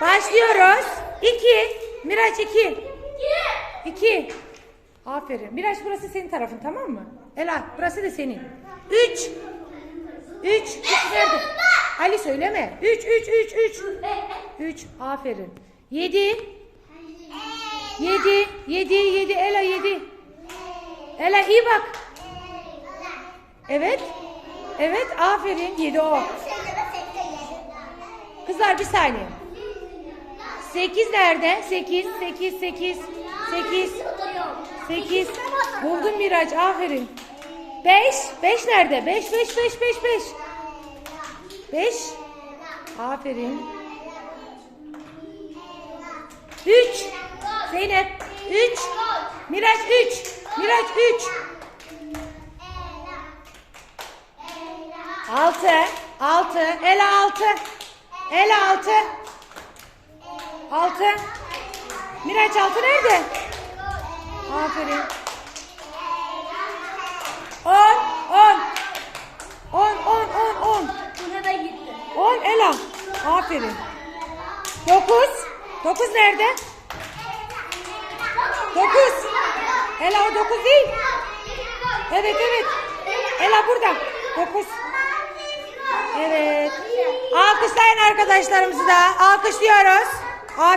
Başlıyoruz. 2. Miraç 2. 2. Aferin. Miraç burası senin tarafın tamam mı? Ela burası da senin. 3. 3. 3 nerede? Ali söyleme. 3 3 3 3. 3. Aferin. 7. 7. 7 7 Ela 7. Ela iyi bak. Evet. Evet aferin 7 o. Kızlar bir saniye. 8 nerede? 8 8 8 8 8 Buldun Miraç aferin. 5 5 nerede? 5 5 5 5 5 5 Aferin. 3 Zeynep 3 Miraç 3 Miraç 3 6 6 Ela 6 Ela 6 6 Miraç 6 nerede? Aferin. 10 10 10 10 10 10 10 Ela. Aferin. 9 9 nerede? 9 Ela o 9 değil. Evet evet. Ela burada. 9 Evet. Alkışlayın arkadaşlarımızı da. Alkışlıyoruz. Aferin.